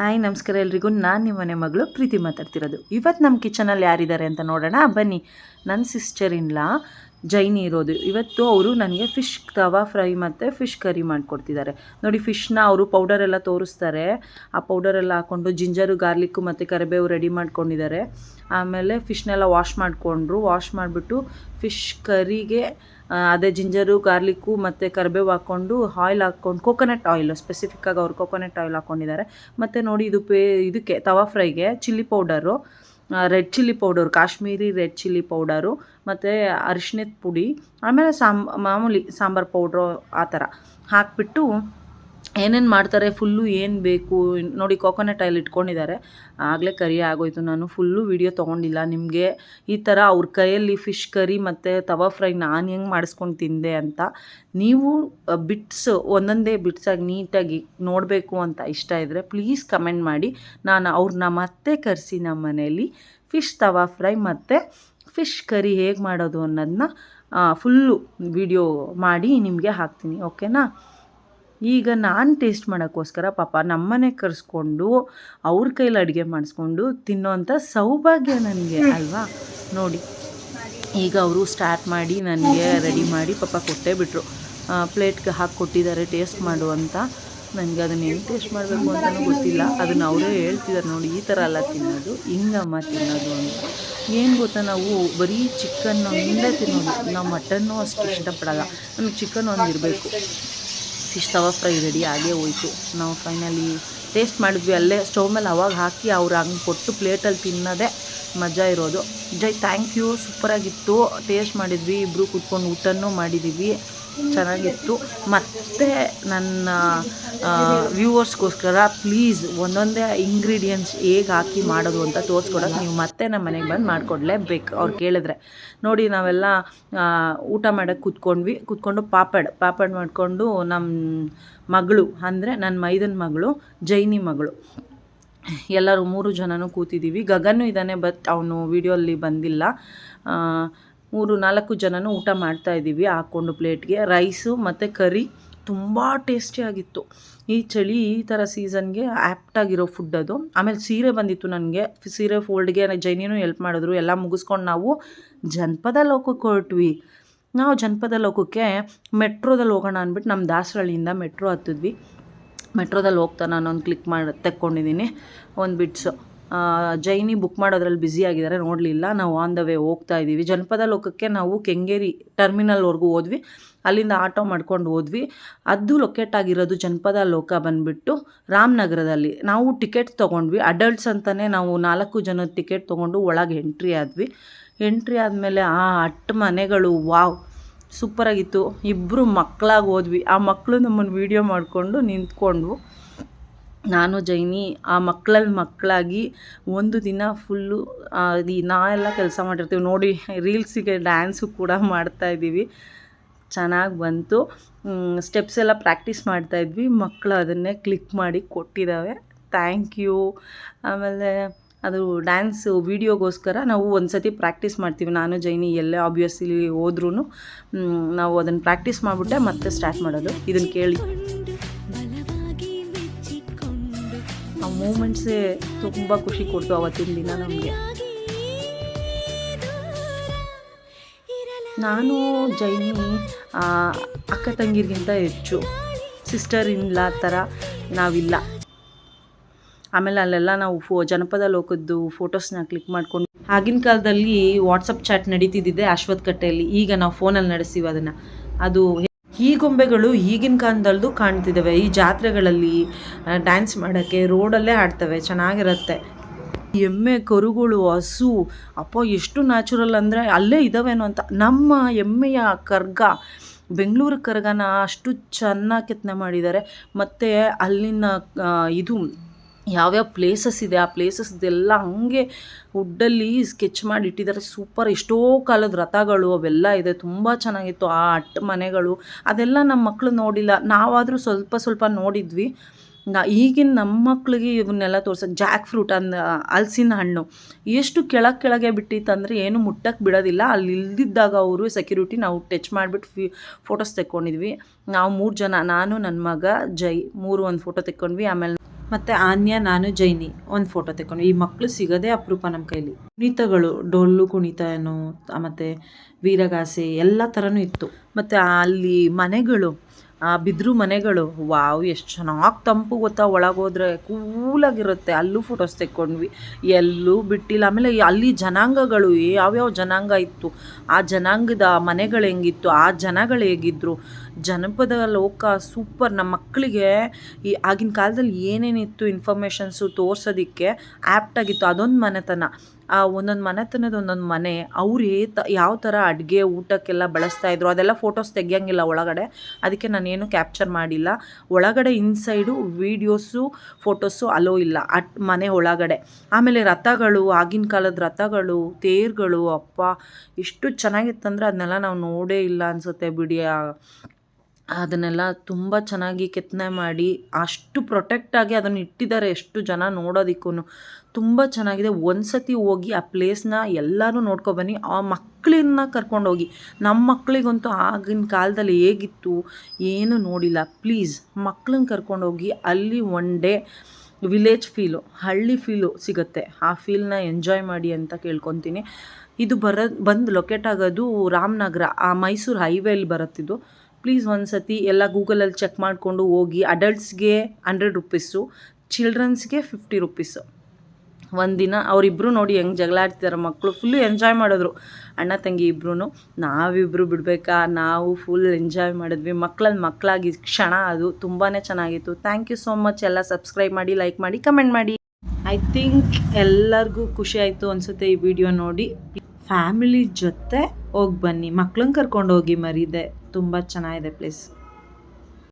Hi, ನಮಸ್ಕಾರ ಎಲ್ರಿಗೂ. ನಾನು ನಿಮ್ಮ ಮನೆ ಮಗಳು ಪ್ರೀತಿ ಮಾತಾಡ್ತಿರೋದು. ಇವತ್ತು ನಮ್ಮ ಕಿಚನಲ್ಲಿ ಯಾರಿದ್ದಾರೆ ಅಂತ ನೋಡೋಣ. ಬನ್ನಿ ನನ್ನ ಸಿಸ್ಟರ್ ಇನ್ಲಾ ಜೈನಿ ಇರೋದು. ಇವತ್ತು ಅವರು ನನಗೆ ಫಿಶ್ ತವಾ ಫ್ರೈ ಮತ್ತು ಫಿಶ್ ಕರಿ ಮಾಡಿಕೊಡ್ತಿದ್ದಾರೆ. ನೋಡಿ ಫಿಶ್ನ ಅವರು ಪೌಡರ್ ಎಲ್ಲ ತೋರಿಸ್ತಾರೆ. ಆ ಪೌಡರ್ ಎಲ್ಲ ಹಾಕ್ಕೊಂಡು ಜಿಂಜರು ಗಾರ್ಲಿಕ್ಕು ಮತ್ತು ಕರಿಬೇವು ರೆಡಿ ಮಾಡ್ಕೊಂಡಿದ್ದಾರೆ. ಆಮೇಲೆ ಫಿಶ್ನೆಲ್ಲ ವಾಶ್ ಮಾಡಿಕೊಂಡ್ರು. ವಾಶ್ ಮಾಡಿಬಿಟ್ಟು ಫಿಶ್ ಕರಿಗೆ ಅದೇ ಜಿಂಜರು, ಗಾರ್ಲಿಕ್ಕು ಮತ್ತು ಕರಿಬೇವು ಹಾಕ್ಕೊಂಡು ಆಯಿಲ್ ಹಾಕ್ಕೊಂಡು ಕೋಕೋನಟ್ ಆಯಿಲ್ ಸ್ಪೆಸಿಫಿಕ್ಕಾಗಿ ಅವ್ರು ಕೋಕೋನಟ್ ಆಯಿಲ್ ಹಾಕ್ಕೊಂಡಿದ್ದಾರೆ ಮತ್ತು ನೋಡಿ ಇದು ಪೇ, ಇದಕ್ಕೆ, tawa ಫ್ರೈಗೆ chilli powder red chilli powder Kashmiri red chilli powder ಮತ್ತು ಅರಿಶಿನದ ಪುಡಿ, ಆಮೇಲೆ ಸಾಂಬ್ ಮಾಮೂಲಿ ಸಾಂಬಾರು ಪೌಡ್ರು ಆ ಥರ ಹಾಕ್ಬಿಟ್ಟು ಏನೇನು ಮಾಡ್ತಾರೆ ಫುಲ್ಲು ಏನು ಬೇಕು? ನೋಡಿ ಕೋಕೋನಟ್ ಆಯಿಲ್ ಇಟ್ಕೊಂಡಿದ್ದಾರೆ. ಆಗಲೇ ಕರಿ ಆಗೋಯ್ತು. ನಾನು ಫುಲ್ಲು ವಿಡಿಯೋ ತೊಗೊಂಡಿಲ್ಲ. ನಿಮಗೆ ಈ ಥರ ಅವ್ರ ಕೈಯಲ್ಲಿ ಫಿಶ್ ಕರಿ ಮತ್ತು ತವಾ ಫ್ರೈ ನಾನು ಹೆಂಗೆ ಮಾಡಿಸ್ಕೊಂಡು ತಿಂದೆ ಅಂತ ನೀವು ಬಿಟ್ಸ್ ಒಂದೊಂದೇ ಬಿಟ್ಸಾಗಿ ನೀಟಾಗಿ ನೋಡಬೇಕು ಅಂತ ಇಷ್ಟ ಇದ್ದರೆ ಪ್ಲೀಸ್ ಕಮೆಂಟ್ ಮಾಡಿ. ನಾನು ಅವ್ರನ್ನ ಮತ್ತೆ ಕರೆಸಿ ನಮ್ಮ ಮನೆಯಲ್ಲಿ ಫಿಶ್ ತವಾ ಫ್ರೈ ಮತ್ತು ಫಿಶ್ ಕರಿ ಹೇಗೆ ಮಾಡೋದು ಅನ್ನೋದನ್ನ ಫುಲ್ಲು ವಿಡಿಯೋ ಮಾಡಿ ನಿಮಗೆ ಹಾಕ್ತೀನಿ. ಓಕೆನಾ ಈಗ ನಾನು ಟೇಸ್ಟ್ ಮಾಡೋಕ್ಕೋಸ್ಕರ ಪಾಪ ನಮ್ಮನೆ ಕರೆಸ್ಕೊಂಡು ಅವ್ರ ಕೈಲಿ ಅಡುಗೆ ಮಾಡಿಸ್ಕೊಂಡು ತಿನ್ನೋವಂಥ ಸೌಭಾಗ್ಯ ನನಗೆ ಅಲ್ವಾ? ನೋಡಿ ಈಗ ಅವರು ಸ್ಟಾರ್ಟ್ ಮಾಡಿ ನನಗೆ ರೆಡಿ ಮಾಡಿ ಪಾಪ ಕೊಟ್ಟೇ ಬಿಟ್ಟರು ಪ್ಲೇಟ್ಗೆ ಹಾಕಿ ಕೊಟ್ಟಿದ್ದಾರೆ ಟೇಸ್ಟ್ ಮಾಡು ಅಂತ. ನನಗೆ ಅದನ್ನು ಹೆಂಗೆ ಟೇಸ್ಟ್ ಮಾಡಬೇಕು ಅಂತಲೂ ಗೊತ್ತಿಲ್ಲ. ಅದನ್ನು ಅವರೇ ಹೇಳ್ತಿದ್ದಾರೆ ನೋಡಿ ಈ ಥರ ಅಲ್ಲ ತಿನ್ನೋದು ಹಿಂಗಮ್ಮ ತಿನ್ನೋದು ಅಂತ. ಏನು ಗೊತ್ತಾ ನಾವು ಬರೀ ಚಿಕನ್ ಹಿಂದೆ ತಿನ್ನೋದು. ನಾವು ಮಟನ್ನು ಅಷ್ಟು ಇಷ್ಟಪಡಲ್ಲ. ನಮಗೆ ಚಿಕನ್ ಒಂದು ಇರಬೇಕು. ಫಿಶ್ ತವಾ ಫ್ರೈ ರೆಡಿ ಆಗೇ ಹೋಯಿತು. ನಾವು ಫೈನಲಿ ಟೇಸ್ಟ್ ಮಾಡಿದ್ವಿ, ಅಲ್ಲೇ ಸ್ಟವ್ ಮೇಲೆ ಅವಾಗ ಹಾಕಿ ಅವ್ರು ಹಂಗೆ ಕೊಟ್ಟು ಪ್ಲೇಟಲ್ಲಿ ತಿನ್ನೋದೇ ಮಜಾ ಇರೋದು. ಜೈ ಥ್ಯಾಂಕ್ ಯು ಸೂಪರಾಗಿತ್ತು. ಟೇಸ್ಟ್ ಮಾಡಿದ್ವಿ ಇಬ್ಬರು ಕೂತ್ಕೊಂಡು ಊಟನೂ ಮಾಡಿದ್ದೀವಿ ಚೆನ್ನಾಗಿತ್ತು. ಮತ್ತು ನನ್ನ ವ್ಯೂವರ್ಸ್ಗೋಸ್ಕರ ಪ್ಲೀಸ್ ಒಂದೊಂದೇ ಇಂಗ್ರೀಡಿಯೆಂಟ್ಸ್ ಹೇಗೆ ಹಾಕಿ ಮಾಡೋದು ಅಂತ ತೋರಿಸ್ಕೊಡೋಕೆ ನೀವು ಮತ್ತೆ ನಮ್ಮ ಮನೆಗೆ ಬಂದು ಮಾಡಿಕೊಡ್ಲೇಬೇಕು ಅವ್ರು ಕೇಳಿದ್ರೆ. ನೋಡಿ ನಾವೆಲ್ಲ ಊಟ ಮಾಡೋಕ್ಕೆ ಕೂತ್ಕೊಂಡ್ವಿ. ಕೂತ್ಕೊಂಡು ಪಾಪಡ್ ಪಾಪಡ್ ಮಾಡಿಕೊಂಡು ನಮ್ಮ ಮಗಳು, ಅಂದರೆ ನನ್ನ ಮೈದನ ಮಗಳು, ಜೈನಿ ಮಗಳು. ಎಲ್ಲರೂ ಮೂರು ಜನನೂ ಕೂತಿದ್ದೀವಿ ಗಗನು ಇದ್ದಾನೆ ಬಟ್ ಅವನು ವಿಡಿಯೋಲ್ಲಿ ಬಂದಿಲ್ಲ. ಮೂರು ನಾಲ್ಕು ಜನನೂ ಊಟ ಮಾಡ್ತಾ ಇದ್ದೀವಿ. ಹಾಕ್ಕೊಂಡು ಪ್ಲೇಟ್ಗೆ ರೈಸು ಮತ್ತು ಕರಿ ತುಂಬ ಟೇಸ್ಟಿಯಾಗಿತ್ತು ಈ ಚಳಿ ಈ ಥರ ಸೀಸನ್ಗೆ ಆ್ಯಪ್ಟಾಗಿರೋ ಫುಡ್ ಅದು. ಆಮೇಲೆ ಸೀರೆ ಬಂದಿತ್ತು ನನಗೆ. ಸೀರೆ ಫೋಲ್ಡ್ಗೆ ಜೈನಿನೂ ಹೆಲ್ಪ್ ಮಾಡಿದ್ರು. ಎಲ್ಲ ಮುಗಿಸ್ಕೊಂಡು ನಾವು ಜನಪದ ಲೋಕಕ್ಕೆ ಹೊರಟ್ವಿ. ನಾವು ಜನಪದ ಲೋಕಕ್ಕೆ ಮೆಟ್ರೋದಲ್ಲಿ ಹೋಗೋಣ ಅಂದ್ಬಿಟ್ಟು ನಮ್ಮ ದಾಸರಳ್ಳಿಯಿಂದ ಮೆಟ್ರೋ ಹತ್ತಿದ್ವಿ. ಮೆಟ್ರೋದಲ್ಲಿ ಹೋಗ್ತಾ ಒಂದು ಕ್ಲಿಕ್ ಮಾಡಿ ತಕ್ಕೊಂಡಿದ್ದೀನಿ. ಒಂದು ಬಿಟ್ಸು ಜೈನಿ ಬುಕ್ ಮಾಡೋದ್ರಲ್ಲಿ ಬ್ಯುಸಿ ಆಗಿದ್ದಾರೆ, ನೋಡಲಿಲ್ಲ. ನಾವು ಆನ್ ದ ವೇ ಹೋಗ್ತಾ ಇದ್ದೀವಿ. ಜನಪದ ಲೋಕಕ್ಕೆ ನಾವು ಕೆಂಗೇರಿ ಟರ್ಮಿನಲ್ವರೆಗೂ ಹೋದ್ವಿ. ಅಲ್ಲಿಂದ ಆಟೋ ಮಾಡ್ಕೊಂಡು ಹೋದ್ವಿ. ಅದು ಲೊಕೇಟ್ ಆಗಿರೋದು ಜನಪದ ಲೋಕ ಬಂದುಬಿಟ್ಟು ರಾಮನಗರದಲ್ಲಿ. ನಾವು ಟಿಕೆಟ್ ತೊಗೊಂಡ್ವಿ. ಅಡಲ್ಟ್ಸ್ ಅಂತಲೇ ನಾವು ನಾಲ್ಕು ಜನ ಟಿಕೆಟ್ ತೊಗೊಂಡು ಒಳಗೆ ಎಂಟ್ರಿ ಆದ್ವಿ. ಎಂಟ್ರಿ ಆದಮೇಲೆ ಆ ಅಟ್ಟು ಮನೆಗಳು ವಾವ್ ಸೂಪರಾಗಿತ್ತು ಇಬ್ಬರು ಮಕ್ಕಳಾಗಿ ಹೋದ್ವಿ. ಆ ಮಕ್ಕಳು ನಮ್ಮನ್ನು ವೀಡಿಯೋ ಮಾಡಿಕೊಂಡು ನಿಂತ್ಕೊಂಡ್ವು ನಾನು, ಜೈನಿ, ಆ ಮಕ್ಕಳಲ್ಲಿ ಮಕ್ಕಳಾಗಿ ಒಂದು ದಿನ ಫುಲ್ಲು ಎಲ್ಲ ಕೆಲಸ ಮಾಡಿರ್ತೀವಿ. ನೋಡಿ, ರೀಲ್ಸಿಗೆ ಡ್ಯಾನ್ಸು ಕೂಡ ಮಾಡ್ತಾಯಿದ್ದೀವಿ ಚೆನ್ನಾಗಿ ಬಂತು. ಸ್ಟೆಪ್ಸ್ ಎಲ್ಲ ಪ್ರಾಕ್ಟೀಸ್ ಮಾಡ್ತಾಯಿದ್ವಿ ಮಕ್ಕಳು ಅದನ್ನೇ ಕ್ಲಿಕ್ ಮಾಡಿ ಕೊಟ್ಟಿದ್ದಾವೆ. Thank you. ಆಮೇಲೆ ಅದು ಡ್ಯಾನ್ಸು ವೀಡಿಯೋಗೋಸ್ಕರ ನಾವು ಒಂದು ಸತಿ ಪ್ರಾಕ್ಟೀಸ್ ಮಾಡ್ತೀವಿ. ನಾನು, ಜೈನಿ, ಎಲ್ಲೇ ಆಬ್ವಿಯಸ್ಲಿ ಹೋದ್ರೂ ನಾವು ಅದನ್ನು ಪ್ರಾಕ್ಟೀಸ್ ಮಾಡಿಬಿಟ್ಟೆ ಮತ್ತೆ ಸ್ಟಾರ್ಟ್ ಮಾಡೋದು. ಇದನ್ನು ಕೇಳಿ. ಮೂಮೆಂಟ್ಸೇ ತುಂಬ ಖುಷಿ ಕೊಡ್ತು ಅವತ್ತಿನ ದಿನ ನಮಗೆ. ನಾನು, ಜೈನಿ ಅಕ್ಕ ತಂಗಿರಿಗಿಂತ ಹೆಚ್ಚು. ಸಿಸ್ಟರ್ ಇಲ್ಲ ಥರ ನಾವಿಲ್ಲ. ಆಮೇಲೆ ಅಲ್ಲೆಲ್ಲ ನಾವು ಫೋ, ಜನಪದ ಲೋಕದ್ದು ಫೋಟೋಸ್ನ ಕ್ಲಿಕ್ ಮಾಡ್ಕೊಂಡು. ಆಗಿನ ಕಾಲದಲ್ಲಿ ವಾಟ್ಸಪ್ ಚಾಟ್ ನಡೀತಿದ್ದಿದೆ ಅಶ್ವತ್ ಕಟ್ಟೆಯಲ್ಲಿ ಈಗ ನಾವು ಫೋನಲ್ಲಿ ನಡೆಸ್ತೀವಿ ಅದನ್ನು. ಅದು ಈ ಗೊಂಬೆಗಳು ಈಗಿನ ಕಾಲದಲ್ಲೂ ಕಾಣ್ತಿದ್ದಾವೆ ಈ ಜಾತ್ರೆಗಳಲ್ಲಿ ಡ್ಯಾನ್ಸ್ ಮಾಡೋಕ್ಕೆ ರೋಡಲ್ಲೇ ಆಡ್ತವೆ. ಚೆನ್ನಾಗಿರುತ್ತೆ. ಎಮ್ಮೆ, ಕರುಗಳು, ಹಸು, ಅಪ್ಪ, ಎಷ್ಟು ನ್ಯಾಚುರಲ್ ಅಂದರೆ ಅಲ್ಲೇ ಇದ್ದಾವೇನೋ ಅಂತ. ನಮ್ಮ ಎಮ್ಮೆಯ ಕರ್ಗ, ಬೆಂಗಳೂರು ಕರ್ಗನ ಅಷ್ಟು ಚೆನ್ನಾಗಿ ಕೆತ್ತನೆ ಮಾಡಿದ್ದಾರೆ ಮತ್ತು ಅಲ್ಲಿನ ಇದು ಯಾವ್ಯಾವ ಪ್ಲೇಸಸ್ ಇದೆ, ಆ ಪ್ಲೇಸಸ್ದೆಲ್ಲ ಹಂಗೆ ವುಡ್ಡಲ್ಲಿ ಸ್ಕೆಚ್ ಮಾಡಿ ಇಟ್ಟಿದ್ದಾರೆ. ಸೂಪರ್ ಎಷ್ಟೋ ಕಾಲದ ರಥಗಳು ಅವೆಲ್ಲ ಇದೆ. ತುಂಬ ಚೆನ್ನಾಗಿತ್ತು. ಆ ಅಟ್ಟ ಮನೆಗಳು ಅದೆಲ್ಲ ನಮ್ಮ ಮಕ್ಕಳು ನೋಡಿಲ್ಲ. ನಾವಾದರೂ ಸ್ವಲ್ಪ ಸ್ವಲ್ಪ ನೋಡಿದ್ವಿ. ನಾ ಈಗಿನ ನಮ್ಮ ಮಕ್ಕಳಿಗೆ ಇವನ್ನೆಲ್ಲ ತೋರ್ಸೋದು ಜಾಕ್ ಫ್ರೂಟ್ ಅಂದ ಹಲಸಿನ ಹಣ್ಣು ಎಷ್ಟು ಕೆಳಗೆ ಕೆಳಗೆ ಬಿಟ್ಟಿತ್ತಂದರೆ ಏನು ಮುಟ್ಟಕ್ಕೆ ಬಿಡೋದಿಲ್ಲ. ಅಲ್ಲಿ ಇಲ್ದಿದ್ದಾಗ ಅವರು ಸೆಕ್ಯೂರಿಟಿ ನಾವು ಟಚ್ ಮಾಡಿಬಿಟ್ಟು ಫಿ ಫೋಟೋಸ್ ತೆಕ್ಕೊಂಡಿದ್ವಿ. ನಾವು ಮೂರು ಜನ, ನಾನು ನನ್ನ ಮಗ, ಜೈ ಮೂರು ಒಂದು ಫೋಟೋ ತೆಕ್ಕೊಂಡ್ವಿ. ಆಮೇಲೆ ಮತ್ತು ಆನ್ಯ, ನಾನು ಜೈನಿ. ಒಂದು ಫೋಟೋ ತೆಕ್ಕೊಂಡು. ಈ ಮಕ್ಕಳು ಸಿಗೋದೇ ಅಪರೂಪ ನಮ್ಮ ಕೈಲಿ. ಕುಣಿತಗಳು, ಡೊಳ್ಳು ಕುಣಿತ ಏನು ಮತ್ತು ವೀರಗಾಸೆ, ಎಲ್ಲ ಥರನೂ ಇತ್ತು. ಮತ್ತು ಅಲ್ಲಿ ಮನೆಗಳು ಆ ಬಿದ್ರು ಮನೆಗಳು, ವಾವ್, ಎಷ್ಟು ಚೆನ್ನಾಗಿ ತಂಪು ಗೊತ್ತಾ ಒಳಗೋದ್ರೆ ಕೂಲಾಗಿರುತ್ತೆ. ಅಲ್ಲೂ ಫೋಟೋಸ್ ತೆಕ್ಕೊಂಡ್ವಿ. ಎಲ್ಲೂ ಬಿಟ್ಟಿಲ್ಲ. ಆಮೇಲೆ ಅಲ್ಲಿ ಜನಾಂಗಗಳು, ಯಾವ್ಯಾವ ಜನಾಂಗ ಇತ್ತು? ಆ ಜನಾಂಗದ ಮನೆಗಳು ಹೆಂಗಿತ್ತು? ಆ ಜನಗಳು ಹೇಗಿದ್ರು? ಜನಪದ ಲೋಕ ಸೂಪರ್. ನಮ್ಮ ಮಕ್ಕಳಿಗೆ ಈ ಆಗಿನ ಕಾಲದಲ್ಲಿ ಏನೇನಿತ್ತು ಇನ್ಫಾರ್ಮೇಷನ್ಸು ತೋರ್ಸೋದಕ್ಕೆ ಆ್ಯಪ್ಟಾಗಿತ್ತು ಅದೊಂದು ಮನೆತನ. ಒಂದೊಂದು ಮನೆತನದ ಒಂದೊಂದು ಮನೆ, ಅವ್ರು ಏ ತ, ಯಾವ ಥರ ಅಡುಗೆ ಊಟಕ್ಕೆಲ್ಲ ಬಳಸ್ತಾ ಇದ್ರು, ಅದೆಲ್ಲ ಫೋಟೋಸ್ ತೆಗಿಯಂಗಿಲ್ಲ ಒಳಗಡೆ. ಅದಕ್ಕೆ ನಾನೇನು ಕ್ಯಾಪ್ಚರ್ ಮಾಡಿಲ್ಲ. ಒಳಗಡೆ ಇನ್ಸೈಡು ವೀಡಿಯೋಸು ಫೋಟೋಸು ಅಲೋ ಇಲ್ಲ. ಅಟ್, ಮನೆ ಒಳಗಡೆ. ಆಮೇಲೆ ರಥಗಳು, ಆಗಿನ ಕಾಲದ ರಥಗಳು, ತೇರುಗಳು, ಅಪ್ಪ ಎಷ್ಟು ಚೆನ್ನಾಗಿತ್ತಂದ್ರೆ ಅದನ್ನೆಲ್ಲ ನಾವು ನೋಡೇ ಇಲ್ಲ ಅನಿಸುತ್ತೆ ಬಿಡಿ ಆ- ಅದನ್ನೆಲ್ಲ ತುಂಬ ಚೆನ್ನಾಗಿ ಕೆತ್ತನೆ ಮಾಡಿ ಅಷ್ಟು ಪ್ರೊಟೆಕ್ಟಾಗಿ ಅದನ್ನು ಇಟ್ಟಿದ್ದಾರೆ ಎಷ್ಟು ಜನ ನೋಡೋದಕ್ಕೂ ತುಂಬ ಚೆನ್ನಾಗಿದೆ. ಒಂದು ಸತಿ ಹೋಗಿ ಆ ಪ್ಲೇಸ್ನ ಎಲ್ಲರೂ ನೋಡ್ಕೊಬನ್ನಿ ಆ ಮಕ್ಕಳನ್ನ ಕರ್ಕೊಂಡೋಗಿ ನಮ್ಮ ಮಕ್ಕಳಿಗಂತೂ ಆಗಿನ ಕಾಲದಲ್ಲಿ ಹೇಗಿತ್ತು ಏನು ನೋಡಿಲ್ಲ. ಪ್ಲೀಸ್ ಮಕ್ಕಳನ್ನ ಕರ್ಕೊಂಡೋಗಿ ಅಲ್ಲಿ ಒನ್ ಡೇ ವಿಲೇಜ್ ಫೀಲು ಹಳ್ಳಿ ಫೀಲು ಸಿಗುತ್ತೆ. ಆ ಫೀಲ್ನ ಎಂಜಾಯ್ ಮಾಡಿ ಅಂತ ಕೇಳ್ಕೊತೀನಿ. ಇದು ಬರೋ, ಬಂದು ಲೊಕೇಟ್ ಆಗೋದು ರಾಮನಗರ. ಆ ಮೈಸೂರು ಹೈವೇಲಿ ಬರುತ್ತಿದ್ದು. ಪ್ಲೀಸ್ ಒಂದು ಸತಿ ಎಲ್ಲ ಗೂಗಲಲ್ಲಿ ಚೆಕ್ ಮಾಡಿಕೊಂಡು ಹೋಗಿ ಅಡಲ್ಟ್ಸ್ಗೆ ಹಂಡ್ರೆಡ್ ರುಪೀಸು ಚಿಲ್ಡ್ರನ್ಸ್ಗೆ ಫಿಫ್ಟಿ ರುಪೀಸು ಒಂದಿನ ಅವರಿಬ್ಬರು ನೋಡಿ ಹೆಂಗೆ ಜಗಳ ಆಡ್ತಿದ್ದಾರೆ ಮಕ್ಕಳು ಫುಲ್ಲು ಎಂಜಾಯ್ ಮಾಡಿದ್ರು. ಅಣ್ಣ, ತಂಗಿ ಇಬ್ಬರೂ ನಾವಿಬ್ಬರು ಬಿಡಬೇಕಾ? ನಾವು ಫುಲ್ ಎಂಜಾಯ್ ಮಾಡಿದ್ವಿ. ಮಕ್ಕಳಲ್ಲಿ ಮಕ್ಕಳಾಗಿ ಕ್ಷಣ ಅದು ತುಂಬಾ ಚೆನ್ನಾಗಿತ್ತು. ಥ್ಯಾಂಕ್ ಯು ಸೋ ಮಚ್ ಎಲ್ಲ ಸಬ್ಸ್ಕ್ರೈಬ್ ಮಾಡಿ ಲೈಕ್ ಮಾಡಿ ಕಮೆಂಟ್ ಮಾಡಿ. ಐ ಥಿಂಕ್ ಎಲ್ಲರಿಗೂ ಖುಷಿ ಆಯಿತು ಅನಿಸುತ್ತೆ ಈ ವಿಡಿಯೋ ನೋಡಿ. ಫ್ಯಾಮಿಲಿ ಜೊತೆ ಹೋಗಿ ಬನ್ನಿ. ಮಕ್ಳನ್ನ ಕರ್ಕೊಂಡು ಹೋಗಿ ಮರಿದೆ. ತುಂಬ ಚೆನ್ನಾಗಿದೆ ಪ್ಲೇಸ್.